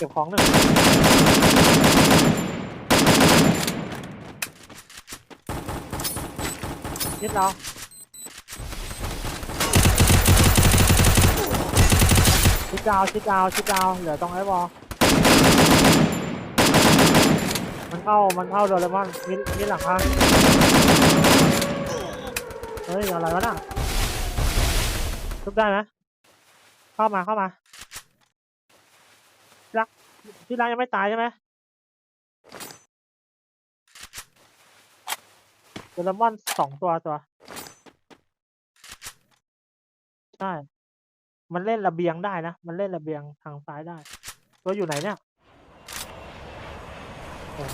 เก็บของหนึ่งยึดเราชิดดาวชิดดาวชิดดาวเหลือตรงไอ้บอลมันเข้ามันเข้าโดเรมอนมิดมิดหลังคาเฮ้ยอะไรวะน่ะทุบได้ไหมเข้ามาเข้ามา ที่รักที่รักยังไม่ตายใช่ไหมโดเรมอนสองตัวตัว ใช่ มันเล่นระเบียงได้นะ มันเล่นระเบียงทางซ้ายได้ ตัวอยู่ไหนเนี่ยโอ้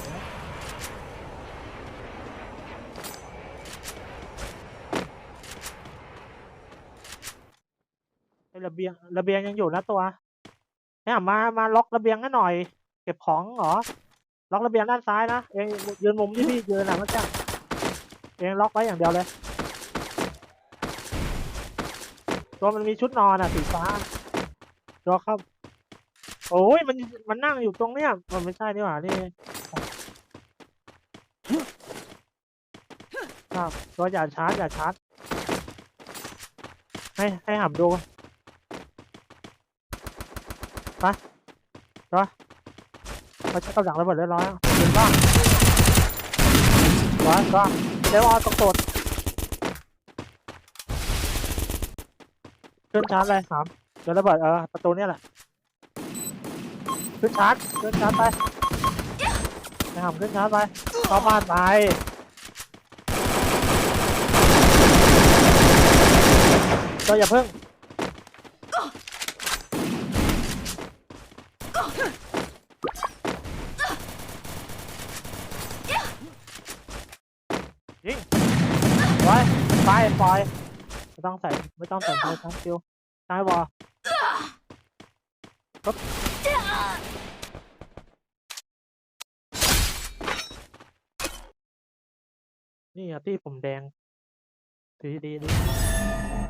ระเบียงระเบียงยังอยู่นะตัว เนี่ยมา มาล็อกระเบียงให้หน่อย เก็บของเหรอ ล็อกระเบียงด้านซ้ายนะ เองยืนมุมที่พี่ยืนนะเมื่อกี้เองล็อกไว้อย่างเดียวเลย ตัวมันมีชุดนอนอะสีฟ้าตัวครับ โอ้ยมันมันนั่งอยู่ตรงเนี้ยมันไม่ใช่นี่หว่านี่ครับตัวอย่าชาร์จอย่าชาร์จให้ให้หับดู ไปตัวเขาจะกำลังระเบิดเรียบร้อยเห็นป่ะตัวตัวเดี๋ยวเอาตรงโกดขึ้นชาร์จเลยสามเดี๋ยวระเบิดเออประตูเนี่ยแหละขึ้นชาร์จขึ้นชาร์จไปไปหำขึ้นชาร์จไปเข้าบ้านไปก็อย่าเพิ่ง ยิงไว้ไปปล่อยไม่ต้องใส่ไม่ต้องใส่ไฟทั้งคิวใช่บอนี่อะที่ผมแดงดีดีดี